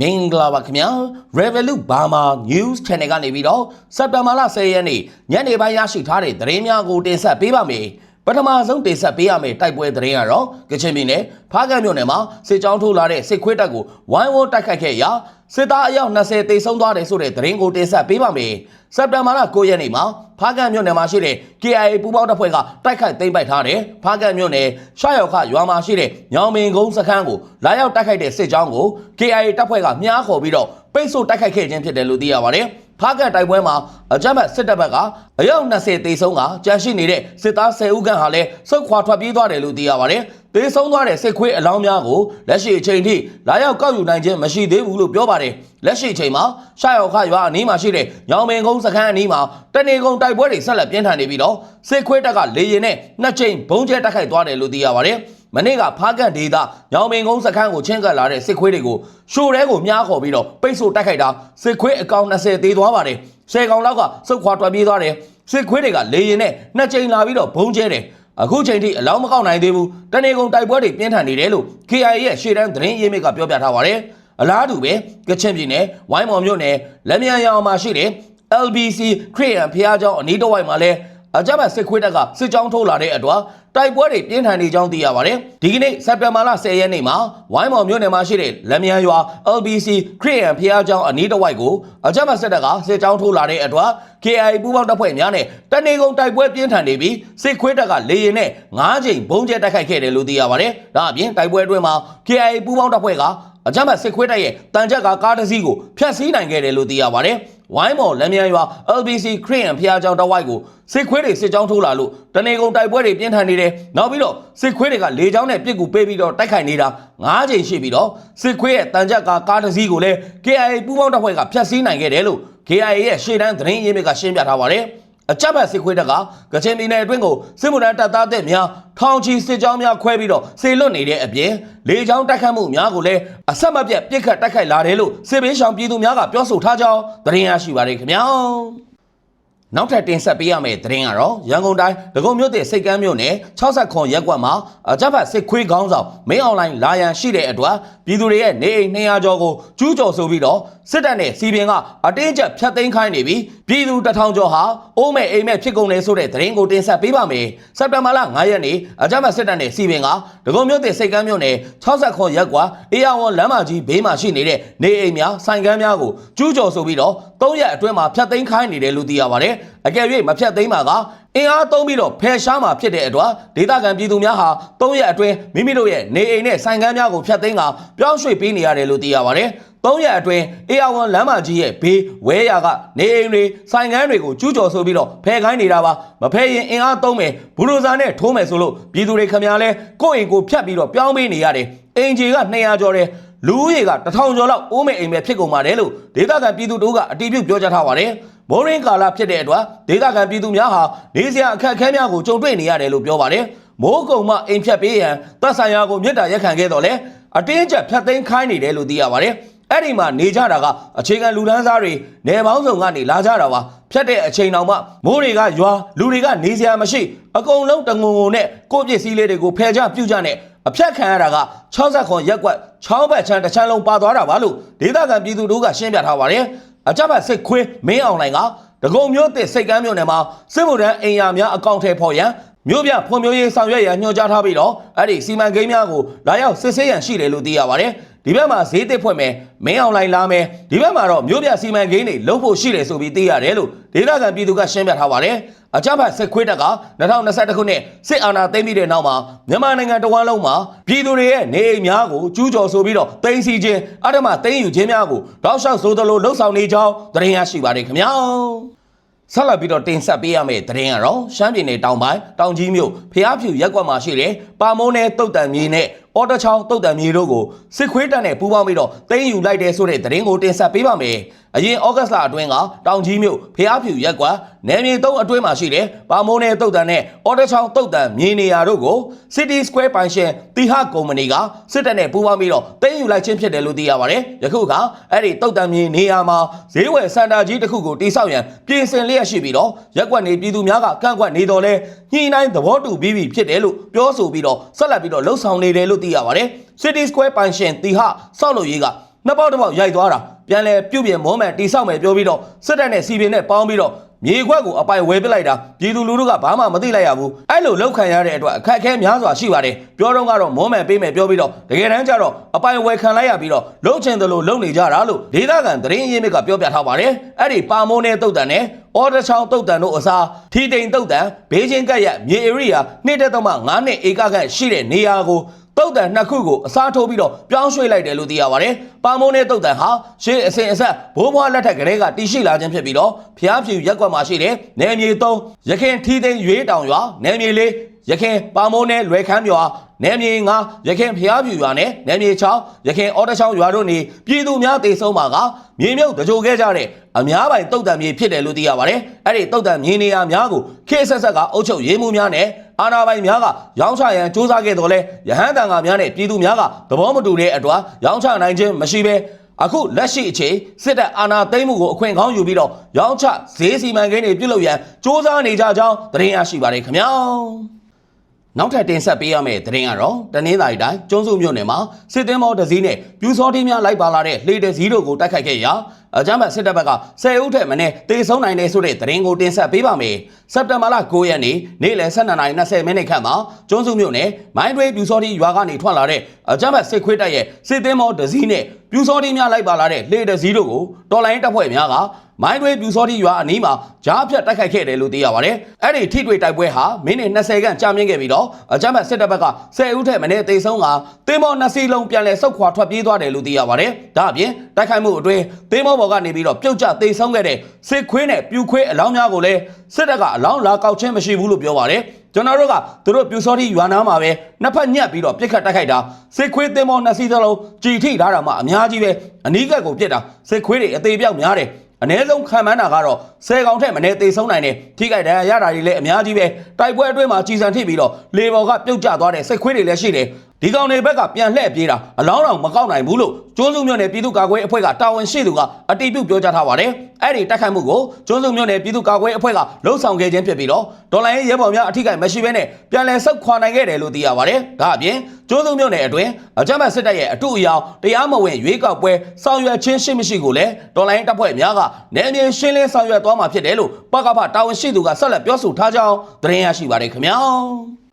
မင်္ဂလာပါခင်ဗျာ Revolut Burma News Channel ကနေပြီးတော့စက်တဘာလ10ရက်နေ့ညနေပိုင်းရရှိထားတဲ့သတင်းများကိုတင်ဆက်ပေးပါမယ်ပထမဆုံးတင်ဆက်ပေးရမယ့်တိုက်ပွဲသတင်းကတော့ကချင်ပြည်နယ်ဖားကန့်မြို့နယ်မှာစစ်ကြောင်းထိုးလာတဲ့စစ်ခွေးတပ်ကိုဝိုင်းဝန်းတိုက်ခိုက်ခဲ့ရာ စစ်သားအယောက်20တေဆုံးသွားတယ်ဆိုတဲ့သတင်းကိုတင်ဆက်ပေးပါမယ်စက်တဘာလ9ရက်နေ့မှာဖားကန့်မြို့နယ်မှာရှိတဲ့ KIA ပူးပေါင်းတပ်ဖွဲ့ကတိုက်ခိုက်သိမ်းပိုက်ထားတဲ့ဖားကန့်မြို့နယ်ရှာရောက်ခရွာမှာရှိတဲ့ညောင်မင်ကုန်းစခန်းကိုလာရောက်တိုက်ခိုက်တဲ့စစ်ကြောင်းကို KIA တပ်ဖွဲ့ကမြားခေါ်ပြီးတော့ပိတ်ဆို့တိုက်ခိုက်ခဲ့ခြင်းဖြစ်တယ်လို့သိရပါတယ် ဖားကန့်တိုက်ပွဲမှာအကြမ်းဖက်စစ်တပ်ဘက်ကအယောက်20တေဆုံးကကြန့်ရှိနေတဲ့စစ်သား10ဦးခန့်ဟာလည်းစုခွာထွက်ပြေးသွားတယ်လို့သိရပါတယ်တေဆုံးသွားတဲ့စစ်ခွေးအလောင်းများကိုလက်ရှိအချိန်ထိလာရောက်ကောက်ယူနိုင်ခြင်းမရှိသေးဘူးလို့ပြောပါတယ်လက်ရှိအချိန်မှာရှာရောက်ခရွာအနီးမှာရှိတဲ့ညောင်မင်ကုန်းစခန်းအနီးမှာတနေကုန်တိုက်ပွဲတွေဆက်လက်ပြင်းထန်နေပြီးတော့စစ်ခွေးတပ်ကလေရင်နဲ့နှစ်ချိန်ဘုံကျဲတိုက်ခိုက်သွားတယ်လို့သိရပါတယ် မနေ့ကဖားကန့်ဒေသညောင်မင်ကုန်းစခန်းကိုချင်းကပ်လာတဲ့စစ်ခွေးတွေကိုရှို့တဲကိုမြားခေါ်ပြီးတော့ပိတ်ဆို့တိုက်ခိုက်တာစစ်ခွေးအကောင်20သေးသွားပါတယ်။10ကောင်လောက်ကစုတ်ခွာထွက်ပြေးသွားတယ်။စစ်ခွေးတွေကလေရင်နဲ့နှစ်ကြိမ်လာပြီးတော့ဘုံကျဲတယ်။အခုချိန်ထိအလောင်းမကောက်နိုင်သေးဘူး။တနေကုန်တိုက်ပွဲတွေပြင်းထန်နေတယ်လို့ KIA ရဲ့ရှေ့တန်းသတင်းရင်းမြစ်ကပြောပြထားပါတယ်။အလားတူပဲကချင်ပြည်နယ်ဝိုင်းမော်မြို့နယ်လက်မြန်ရောင်မှာရှိတဲ့ LBC ခရီးရန်ဖျားကျောင်းအနီးတစ်ဝိုက်မှာလဲ အကြမ်းဖက်စစ်ခွေးတပ်ကစစ်ကြောင်းထိုးလာတဲ့အတွက်တိုက်ပွဲတွေပြင်းထန်နေကြောင်းသိရပါတယ်။ဒီကနေ့စက်တင်ဘာလ10ရက်နေ့မှာဝိုင်းမော်မြို့နယ်မှာရှိတဲ့လက်မြန်ရွာ LBC ခရီးရန်ဖျားကျောင်းအနီးတစ်ဝိုက်ကိုအကြမ်းဖက်စစ်တပ်ကစစ်ကြောင်းထိုးလာတဲ့အတွက် KI ပူးပေါင်းတပ်ဖွဲ့များနဲ့တနေကုန်တိုက်ပွဲပြင်းထန်နေပြီးစစ်ခွေးတပ်ကလေရင်နဲ့၅ချိန်ဘုံကျဲတိုက်ခိုက်ခဲ့တယ်လို့သိရပါတယ်။ဒါအပြင်တိုက်ပွဲအတွင်းမှာ KI ပူးပေါင်းတပ်ဖွဲ့ကအကြမ်းဖက်စစ်ခွေးတပ်ရဲ့တန်ကြပ်ကကားတစ်စီးကိုဖျက်ဆီးနိုင်ခဲ့တယ်လို့သိရပါတယ်။ ဝိုင်းမော်လက်မြန်ရွာ LBC ခရီးရန်ဖျားကျောင်းတစ်ဝိုက်ကိုစစ်ခွေးတွေစစ်ကြောင်းထိုးလာလို့တနေကုန်တိုက်ပွဲတွေပြင်းထန်နေတယ်။နောက်ပြီးတော့စစ်ခွေးတွေကလေကြောင်းနဲ့ပစ်ကူပေးပြီးတော့တိုက်ခိုက်နေတာ၅ချိန်ရှိပြီးတော့စစ်ခွေးရဲ့တန်ကြပ်ကကားတစ်စီးကိုလည်း KIA ပူးပေါင်းတပ်ဖွဲ့ကဖျက်ဆီးနိုင်ခဲ့တယ်လို့ KIA ရဲ့ရှေ့တန်းသတင်းရင်းမြစ်ကရှင်းပြထားပါတယ်။ အကြမ်းဖက်စစ်ခွေးတပ်ကကချင်ပြည်နယ်အတွင်းကိုစစ်မှုထမ်းတပ်သားတဲ့များထောင်ချီစစ်ကြောင်းများခွဲပြီးတော့စေလွတ်နေတဲ့အပြင်လေကြောင်းတိုက်ခတ်မှုများကိုလည်းအဆက်မပြတ်ပြစ်ခတ်တိုက်ခိုက်လာတယ်လို့စစ်ဘေးရှောင်ပြည်သူများကပြောဆိုထားကြောင်းသတင်းရရှိပါတယ်ခင်ဗျာ။ နောက်ထပ်တင်ဆက်ပေးရမယ့်သတင်းကတော့ရန်ကုန်တိုင်းဒဂုံမြို့တဲ့စိတ်ကမ်းမြို့နယ်60ခွန်ရက်ကွက်မှာအကြမ်းဖက်စစ်ခွေးခေါင်းဆောင်မင်းအွန်လိုင်းလာရန်ရှိတဲ့အတွက်ပြည်သူတွေရဲ့နေအိမ်200ကျော်ကိုကျူးကျော်ဆိုပြီးတော့စစ်တပ်နဲ့စီပင်ကအတင်းကျပ်ဖျက်သိမ်းခိုင်းနေပြီးပြည်သူတစ်ထောင်ကျော်ဟာအိုးမဲ့အိမ်မဲ့ဖြစ်ကုန်နေဆိုတဲ့သတင်းကိုတင်ဆက်ပေးပါမယ်။စက်တင်ဘာလ9ရက်နေ့အကြမ်းဖက်စစ်တပ်နဲ့စီပင်ကဒဂုံမြို့တဲ့စိတ်ကမ်းမြို့နယ်60ခွန်ရက်ကွက်အေယာဝန်လမ်းမကြီးဘေးမှာရှိနေတဲ့နေအိမ်များဆိုင်ကမ်းများကိုကျူးကျော်ဆိုပြီးတော့၃ရက်အတွင်းမှာဖျက်သိမ်းခိုင်းနေတယ်လို့သိရပါတယ်။အကယ်၍မဖျက်သိမ်းပါကအင်အားသုံးပြီးတော့ဖယ်ရှားမှာဖြစ်တဲ့အတွက်ဒေသခံပြည်သူများဟာ၃ရက်အတွင်းမိမိတို့ရဲ့နေအိမ်နဲ့ဆိုင်ကမ်းများကိုဖျက်သိမ်းကပြောင်းရွှေ့ပေးနေရတယ်လို့သိရပါတယ်။၃ရက်အတွင်းအေယာဝန်လမ်းမကြီးရဲ့ဘေးဝဲရာကနေအိမ်တွေဆိုင်ကမ်းတွေကိုကျူးကျော်ဆိုပြီးတော့ဖယ်ခိုင်းနေတာပါမဖယ်ရင်အင်အားသုံးမယ်ဘူရိုဇာနဲ့ထိုးမယ်ဆိုလို့ပြည်သူတွေခမများလဲကိုယ့်အိမ်ကိုဖျက်ပြီးတော့ပြောင်းပေးနေရတယ်အင်ဂျီက200ကျော်တယ်လူဦးရေက1000ကျော်လောက်အိုးမဲ့အိမ်ပဲဖြစ်ကုန်ပါတယ်လို့ဒေသခံပြည်သူတို့ကအတည်ပြုပြောကြားထားပါတယ် မိုးရင်းကာလဖြစ်တဲ့အတွက်ဒေသခံပြည်သူများဟာနေစရာအခက်အခဲများကိုကြုံတွေ့နေရတယ်လို့ပြောပါတယ်မိုးကုံမှအိမ်ဖြတ်ပေးရန်တပ်ဆိုင်ရာကိုမြစ်တာရက်ခံခဲ့တော့လေအတင်းကျပ်ဖြတ်သိမ်းခိုင်းနေတယ်လို့သိရပါတယ်အဲ့ဒီမှာနေကြတာကအခြေခံလူဒန်းစားတွေနေပေါင်းစုံကနေလာကြတာပါဖြတ်တဲ့အချိန်တောင်မှမိုးတွေကရွာလူတွေကနေစရာမရှိအကုန်လုံးတငုံငုံနဲ့ကိုယ့်ပစ္စည်းလေးတွေကိုဖယ်ကြပြုတ်ကြနဲ့အဖြတ်ခံရတာက60ခွန်ရက်ကွက်ချောင်းဘက်ချမ်းတစ်ချမ်းလုံးပါသွားတာပါလို့ဒေသခံပြည်သူတို့ကရှင်းပြထားပါတယ် အကြမ်းဖက်စစ်ခွေးမင်းအောင်လိုင်ကဒဂုံမျိုးတစ်စိတ်ကမ်းမြို့နယ်မှာစစ်မှုထမ်းအင်ယာများအကောင့်ထဲဖော်ရန်မြို့ပြဖွံ့ဖြိုးရေးဆောင်ရွက်ရန်ညွှန်ကြားထားပြီးတော့အဲ့ဒီစီမံကိန်းများကိုလာရောက်စစ်ဆေးရန်ရှိတယ်လို့သိရပါတယ် ဒီဘက်မှာဈေးတစ်ဖွင့်မယ်မင်းအောင်လိုင်လာမယ်ဒီဘက်မှာတော့မြို့ပြစီမံကိန်းတွေလုံးဖို့ရှိတယ်ဆိုပြီးသိရတယ်လို့ဒေသခံပြည်သူကရှင်းပြထားပါတယ်အကြမ်းဖက်စစ်ခွေးတပ်က2021ခုနှစ်စစ်အာဏာသိမ်းပြီးတဲ့နောက်မှာမြန်မာနိုင်ငံတဝန်းလုံးမှာပြည်သူတွေရဲ့နေအိမ်များကိုကျူးကျော်ဆိုပြီးတော့တင်စီခြင်းအဓမ္မသိမ်းယူခြင်းများကိုတောက်လျှောက်ဆိုသလိုလှုပ်ဆောင်နေကြောင်းသတင်းရရှိပါတယ်ခင်ဗျာဆက်လက်ပြီးတော့တင်ဆက်ပေးရမယ့်သတင်းကတော့ရှမ်းပြည်နယ်တောင်ပိုင်းတောင်ကြီးမြို့ဖျားဖြူရက်ကွက်မှာရှိတဲ့ပါမုံနယ်တုတ်တန်မြေနဲ့ အော်တချောင်းတုတ်တန်မြေတို့ကိုစစ်ခွေးတပ်နဲ့ပူးပေါင်းပြီးတော့တင်းယူလိုက်တဲ့ဆိုတဲ့သတင်းကိုတင်ဆက်ပေးပါမယ်။ အရင်ဩဂတ်စ်လအတွင်းကတောင်ကြီးမြို့ဖျားဖြူရက်ကွက်နယ်မြေသုံးအတွင်းမှာရှိတဲ့ပါမုံနယ်တုတ်တန်နဲ့အော်တချောင်းတုတ်တန်မြေနေရာတို့ကို City Square ပိုင်ရှင်တီဟကုမ္ပဏီကစစ်တပ်နဲ့ပူးပေါင်းပြီးတော့တင်းယူလိုက်ခြင်းဖြစ်တယ်လို့သိရပါတယ်။ယခုကအဲ့ဒီတုတ်တန်မြေနေရာမှာဈေးဝယ်စန်တာကြီးတစ်ခုကိုတိစောက်ရန်ပြင်ဆင်လျက်ရှိပြီးတော့ရက်ကွက်နေပြည်သူများကကန့်ကွက်နေတော်လဲညှိနှိုင်းသဘောတူပြီးပြီဖြစ်တယ်လို့ပြောဆိုပြီးတော့ဆက်လက်ပြီးတော့လှုပ်ဆောင်နေတယ်လို့သိရပါတယ်။ City Square ပိုင်ရှင်တီဟဆောက်လုပ်ရေးက နှစ်ပေါက်တစ်ပေါက်ရိုက်သွားတာပြန်လဲပြုတ်ပြင်မောမယ်တိဆောက်မယ်ပြောပြီးတော့စစ်တပ်နဲ့စီပင်နဲ့ပေါင်းပြီးတော့မြေခွက်ကိုအပိုင်ဝယ်ပစ်လိုက်တာပြည်သူလူထုကဘာမှမသိလိုက်ရဘူးအဲ့လိုလောက်ခံရတဲ့အတွက်အခက်အခဲများစွာရှိပါတယ်ပြောတော့ကတော့မောမယ်ပေးမယ်ပြောပြီးတော့တကယ်တမ်းကျတော့အပိုင်ဝယ်ခံလိုက်ရပြီးတော့လှုပ်ချင်တယ်လို့လုပ်နေကြတာလို့ဒေသခံသတင်းရင်းမြစ်ကပြောပြထားပါတယ်အဲ့ဒီပါမိုးနဲ့တုတ်တန်နဲ့အော်ဒချောင်းတုတ်တန်တို့အစားထီတိန်တုတ်တန်ဘေးချင်းကပ်ရမြေဧရိယာ2.5နှစ်ဧကခန့်ရှိတဲ့နေရာကို တုတ်တန်နှစ်ခုကိုအစားထိုးပြီးတော့ပြောင်းရွှေ့လိုက်တယ်လို့သိရပါတယ်။ပါမုံနဲ့တုတ်တန်ဟာရှေးအစဉ်အဆက်ဘိုးဘွားလက်ထက်ကလေးကတည်ရှိလာခြင်းဖြစ်ပြီးတော့ဖျားဖြူရက်ကွက်မှာရှိတဲ့နယ်မြေ3ရခင်ထီသိန်းရွေးတောင်ရွာနယ်မြေ4 ရခင်ပါမိုးနဲ့လွယ်ခမ်းမြော်နယ်မြေငါရခင်ဖျားပြူရွာနဲ့နယ်မြေချောင်းရခင်အော်တချောင်းရွာတို့နေပြည်သူများတေဆုံးပါကမြေမြုပ်တကြိုခဲ့ကြတဲ့အများပိုင်တုတ်တံမြေဖြစ်တယ်လို့သိရပါတယ်။အဲ့ဒီတုတ်တံမြေနေရာများကိုခေဆက်ဆက်ကအုပ်ချုပ်ရေးမှုများနဲ့အာဏာပိုင်များကရောင်းချရန်စူးစမ်းခဲ့တော်လဲရဟန်းတန်ခါများနဲ့ပြည်သူများကသဘောမတူတဲ့အတွက်ရောင်းချနိုင်ခြင်းမရှိဘဲအခုလက်ရှိအချိန်စစ်တပ်အာဏာသိမ်းမှုကိုအခွင့်ကောင်းယူပြီးတော့ရောင်းချဈေးစီမံကိန်းတွေပြုလုပ်ရန်စ조사နေကြကြောင်းတင်ရရှိပါတယ်ခင်ဗျာ နောက်ထပ်တင်ဆက်ပေးရမယ့်သတင်းကတော့တနင်္သာရီတိုင်းကျွန်းစုမြို့နယ်မှာစစ်သည်မောတစည်းနဲ့ပြူစောတိများလိုက်ပါလာတဲ့လှေတစည်းတို့ကိုတိုက်ခိုက်ခဲ့ရာအကြမ်းဖက်စစ်တပ်ဘက်က10ဦးထက်မနည်းတေဆုံးနိုင်တယ်ဆိုတဲ့သတင်းကိုတင်ဆက်ပေးပါမယ်။စက်တင်ဘာလ9ရက်နေ့နေ့လယ်12:20မိနစ်ခန့်မှာကျွန်းစုမြို့နယ်မိုင်းတွဲပြူစောတိရွာကနေထွက်လာတဲ့အကြမ်းဖက်စစ်ခွေးတပ်ရဲ့စစ်သည်မောတစည်းနဲ့ပြူစောတိများလိုက်ပါလာတဲ့လှေတစည်းတို့ကိုတော်လိုင်းတပ်ဖွဲ့များကမိုင်းတွဲပြူစောတိရွာအနီးမှာကြားဖြတ်တိုက်ခိုက်ခဲ့တယ်လို့သိရပါတယ်။အဲ့ဒီထိတွေ့တိုက်ပွဲဟာမိနစ်20ခန့်ကြာမြင့်ခဲ့ပြီးတော့အကြမ်းဖက်စစ်တပ်ဘက်က10ဦးထက်မနည်းသေဆုံးကတင်းမောနှစ်စီးလုံးပြန်လည်ဆုတ်ခွာထွက်ပြေးသွားတယ်လို့သိရပါတယ်။ဒါအပြင်တိုက်ခိုက်မှုအတွင်းတင်းမောဘော်ကနေပြီးတော့ပြုတ်ကျသေဆုံးခဲ့တဲ့စစ်ခွေးနဲ့ပြူခွေးအလောင်းများကိုလည်းစစ်တပ်ကအလောင်းလာကောက်ခြင်းမရှိဘူးလို့ပြောပါတယ်။ ကျွန်တော်တို့ကသူတို့ပြူစောတိရွာနာမှာပဲနှစ်ဖက်ညက်ပြီးတော့ပြစ်ခတ်တိုက်ခိုက်တာစစ်ခွေးတင်းမောနှစ်စီးသလုံးကြည်ထိထားတာမှအများကြီးပဲအနီးကပ်ကိုပြစ်တာစစ်ခွေးတွေအသေးပြောက်များတယ်အ ਨੇ ဆုံးခံမှန်းတာကတော့ဆယ်ကောင်ထက်မနည်းသေဆုံးနိုင်တယ်ထိခိုက်ဒဏ်ရာရတာတွေလည်းအများကြီးပဲတိုက်ပွဲအတွင်းမှာကြီးစံထိပြီးတော့လေဘော်ကပြုတ်ကျသွားတဲ့စိတ်ခွေးတွေလည်းရှိတယ်ဒီကောင်တွေဘက်ကပြန်လှည့်ပြေးတာအလောင်းတော်မကောက်နိုင်ဘူးလို့ကျွန်းစုမြို့နယ်ပြည်သူ့ကာကွယ်အဖွဲ့ကတာဝန်ရှိသူကအတိပြုပြောကြားထားပါတယ်အဲ့ဒီတိုက်ခိုက်မှုကိုကျွန်းစုမြို့နယ်ပြည်သူ့ကာကွယ်အဖွဲ့ကလှုံ့ဆော်ခဲ့ခြင်းဖြစ်ပြီးတော့ဒေါ်လာရေးရဲဘော်များအထိကိမရှိဘဲနဲ့ပြန်လည်ဆုတ်ခွာနိုင်ခဲ့တယ်လို့သိရပါတယ်ဒါအပြင်ကျွန်းစုမြို့နယ်အတွင်းအကြမ်းဖက်စစ်တပ်ရဲ့အတူအယောင်တရားမဝင်ရွေးကောက်ပွဲဆောင်ရွက်ခြင်းရှိမရှိကိုလည်းဒေါ်လာရေးတပ်ဖွဲ့များကနယ်မြေရှင်းလင်းဆောင်ရွက်သွားမှာဖြစ်တယ်လို့ပကဖတာဝန်ရှိသူကဆက်လက်ပြောဆိုထားကြောင်းသတင်းရရှိပါတယ်ခင်ဗျာ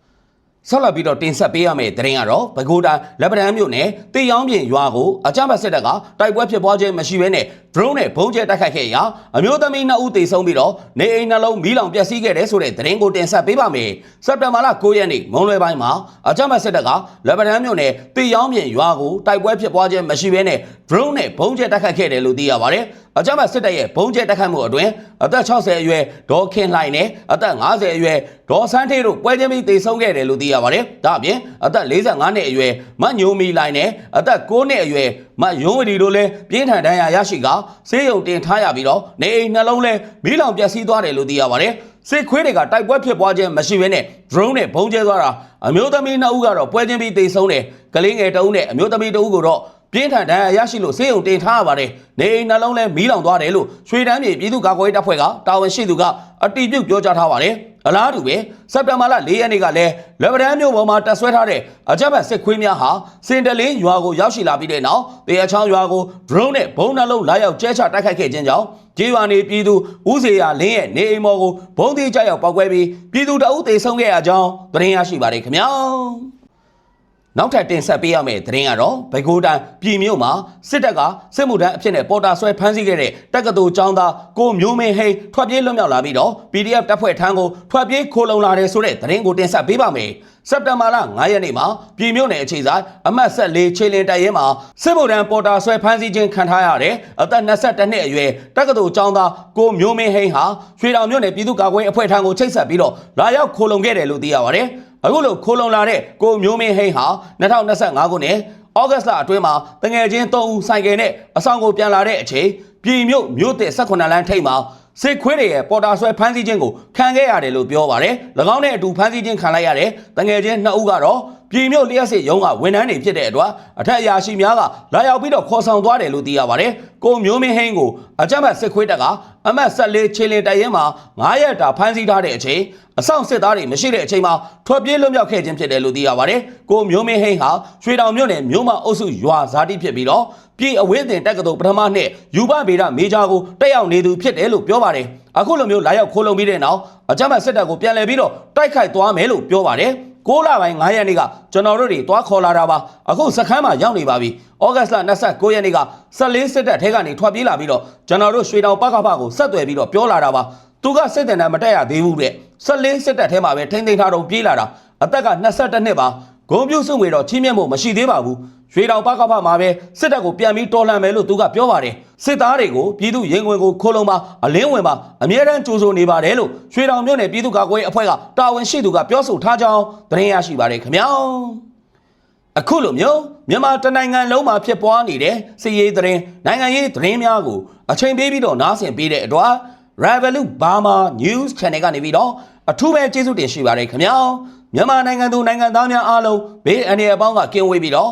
ဆက်လက်ပြီးတော့တင်ဆက်ပေးရမယ့်သတင်းကတော့ပဲခူးတိုင်းလက်ပံတန်းမြို့နယ်တေယောင်းပြင်ရွာကိုအကြမ်းဖက်စစ်တပ်ကတိုက်ပွဲဖြစ်ပွားခြင်းမရှိဘဲနဲ့ drone နဲ့ဘုံကျဲတိုက်ခိုက်ခဲ့ရာအမျိုးသမီး2ဦးသေဆုံးပြီးတော့နေအိမ်နှလုံးမီးလောင်ပျက်စီးခဲ့တဲ့ဆိုတဲ့သတင်းကိုတင်ဆက်ပေးပါမယ်။စက်တင်ဘာလ9ရက်နေ့မုံလွယ်ပိုင်းမှာအကြမ်းဖက်စစ်တပ်ကလက်ပံတန်းမြို့နယ်တေယောင်းပြင်ရွာကိုတိုက်ပွဲဖြစ်ပွားခြင်းမရှိဘဲနဲ့ drone နဲ့ဘုံကျဲတိုက်ခိုက်ခဲ့တယ်လို့သိရပါတယ်။ အကြမ်းဖက်စစ်တပ်ရဲ့ဘုံကျဲတိုက်ခိုက်မှုအတွင်းအသက်60အရွယ်ဒေါ်ခင်လှိုင်နဲ့အသက်50အရွယ်ဒေါ်ဆန်းထေးတို့ပွဲချင်းပြီးသေဆုံးခဲ့တယ်လို့သိရပါတယ်။ဒါအပြင်အသက်45နှစ်အရွယ်မညိုမီလှိုင်နဲ့အသက်9နှစ်အရွယ်မယုံဝတီတို့လည်းပြင်းထန်ဒဏ်ရာရရှိကဆေးရုံတင်ထားရပြီးတော့နေအိမ်နှလုံးလည်းမီးလောင်ပျက်စီးသွားတယ်လို့သိရပါတယ်။စစ်ခွေးတွေကတိုက်ပွဲဖြစ်ပွားခြင်းမရှိဘဲနဲ့ drone နဲ့ဘုံကျဲသွားတာအမျိုးသမီးနှစ်ဦးကတော့ပွဲချင်းပြီးသေဆုံးတယ်။ကလေးငယ်တအုပ်နဲ့အမျိုးသမီးတအုပ်ကိုတော့ ပြင်းထန်ဒဏ်ရာရရှိလို့ဆေးရုံတင်ထားရပါတယ်။နေအိမ်နှလုံးလည်းမီးလောင်သွားတယ်လို့ရွှေတန်းပြည်ပြည်သူ့ကာကွယ်ရေးတပ်ဖွဲ့ကတာဝန်ရှိသူကအတည်ပြုပြောကြားထားပါတယ်။အလားတူပဲစက်တင်ဘာလ၄ရက်နေ့ကလည်းလက်ဗရန်မြို့ပေါ်မှာတပ်ဆွဲထားတဲ့အကြမ်းဖက်စစ်ခွေးများဟာစင်တလင်းရွာကိုရောက်ရှိလာပြီးတဲ့နောက်တေအချောင်းရွာကို drone နဲ့ဘုံနှလုံးလာရောက်ကျဲချတိုက်ခိုက်ခဲ့ခြင်းကြောင့်ကျေးရွာနေပြည်သူဦးစေရလင်းရဲ့နေအိမ်ပေါ်ကိုဘုံသေးကြောက်ပောက်ကွဲပြီးပြည်သူတအုပ်သေဆုံးခဲ့ရကြောင်းသတင်းရရှိပါတယ်ခင်ဗျာ။ နောက်ထပ်တင်ဆက်ပေးရမယ့်သတင်းကတော့ဘိုက်ကိုတန်ပြည်မြို့မှာစစ်တပ်ကစစ်မှုထမ်းအဖြစ်နဲ့ပေါ်တာဆွဲဖမ်းဆီးခဲ့တဲ့တက္ကသိုလ်ကျောင်းသားကိုမျိုးမင်းဟိန်းထွက်ပြေးလွတ်မြောက်လာပြီးတော့ PDF တပ်ဖွဲ့ထမ်းကိုထွက်ပြေးခိုလုံလာတယ်ဆိုတဲ့သတင်းကိုတင်ဆက်ပေးပါမယ်။စက်တင်ဘာလ9ရက်နေ့မှာပြည်မြို့နယ်အခြေဆိုင်အမှတ်ဆက်၄ခြေလင်တိုက်ရဲမှာစစ်မှုထမ်းပေါ်တာဆွဲဖမ်းဆီးခြင်းခံထားရတဲ့အသက်22နှစ်အရွယ်တက္ကသိုလ်ကျောင်းသားကိုမျိုးမင်းဟိန်းဟာရွှေတောင်မြို့နယ်ပြည်သူ့ကာကွယ်အဖွဲ့ထံကိုချိတ်ဆက်ပြီးတော့လာရောက်ခိုလုံခဲ့တယ်လို့သိရပါတယ်။ အခုလိုခိုလုံလာတဲ့ကိုမျိုးမင်းဟိန်းဟာ2025ခုနှစ်ဩဂတ်လအတွင်းမှာတငယ်ချင်း3ဦးဆိုင်ကယ်နဲ့အဆောင်ကိုပြန်လာတဲ့အချိန်ပြည်မြို့မြို့တဲ့18လမ်းထိပ်မှာစစ်ခွေးတွေရဲ့ပေါ်တာဆွဲဖမ်းဆီးခြင်းကိုခံခဲ့ရတယ်လို့ပြောပါတယ်။၎င်းနဲ့အတူဖမ်းဆီးခြင်းခံလိုက်ရတဲ့တငယ်ချင်း2ဦးကတော့ ပြည်မြို့လျှက်စစ်ရုံးကဝန်ထမ်းတွေဖြစ်တဲ့အတွက်အထက်အရာရှိများကလာရောက်ပြီးတော့ခေါ်ဆောင်သွားတယ်လို့သိရပါတယ်ကိုမျိုးမင်းဟင်းကိုအကြမ်းဖက်စစ်ခွေးတပ်ကအမတ်14ချီလင်တိုင်ရင်မှာ9ရက်တာဖမ်းဆီးထားတဲ့အချိန်အဆောင်စစ်သားတွေမရှိတဲ့အချိန်မှာထွက်ပြေးလွတ်မြောက်ခဲ့ခြင်းဖြစ်တယ်လို့သိရပါတယ်ကိုမျိုးမင်းဟင်းဟာရွှေတောင်မြို့နယ်မြို့မအုပ်စုရွာဇာတိဖြစ်ပြီးတော့ပြည်အဝင်းတင်တက္ကသိုလ်ပထမနှစ်ယူပဗေဒမေဂျာကိုတက်ရောက်နေသူဖြစ်တယ်လို့ပြောပါတယ်အခုလိုမျိုးလာရောက်ခိုးလုံပြီးတဲ့နောက်အကြမ်းဖက်စစ်တပ်ကိုပြန်လည်ပြီးတော့တိုက်ခိုက်သွားမယ်လို့ပြောပါတယ် 6လပိုင်း9ရက်နေ့ကကျွန်တော်တို့တွေသွားခေါ်လာတာပါအခုစခန်းမှာရောက်နေပါပြီဩဂတ်စ်လ29ရက်နေ့က14စစ်တပ်ထဲကနေထွက်ပြေးလာပြီးတော့ကျွန်တော်တို့ရွှေတောင်ပကဖကိုဆက်သွယ်ပြီးတော့ပြောလာတာပါသူကစစ်တပ်နဲ့မတက်ရသေးဘူးတဲ့14စစ်တပ်ထဲမှာပဲထိမ့်သိမ်းထားတော့ပြေးလာတာအသက်က22နှစ်ပါဂုံပြူစုငွေတော့ချင်းမြတ်မှုမရှိသေးပါဘူး ရွှေတောင်ပကဖမှာပဲစစ်တပ်ကိုပြန်ပြီးတော်လှန်မယ်လို့သူကပြောပါတယ်စစ်သားတွေကိုပြည်သူရင်ဝင်ကိုခိုးလုံးပါအလင်းဝင်ပါအမြဲတမ်းကြိုးဆိုနေပါတယ်လို့ရွှေတောင်မြို့နယ်ပြည်သူ့ကာကွယ်ရေးအဖွဲ့ကတာဝန်ရှိသူကပြောဆိုထားကြောင်းသတင်းရရှိပါတယ်ခင်ဗျာအခုလိုမျိုးမြန်မာတနိုင်ငံလုံးမှာဖြစ်ပွားနေတဲ့စစ်ရေးသတင်းနိုင်ငံရေးသတင်းများကိုအချိန်ပေးပြီးတော့နားဆင်ပေးတဲ့အတွက် Revolut Burma News Channel ကနေပြီးတော့အထူးပဲကျေးဇူးတင်ရှိပါတယ်ခင်ဗျာမြန်မာနိုင်ငံသူနိုင်ငံသားများအားလုံးဘေးအန္တရာယ်ပေါင်းကကင်းဝေးပြီးတော့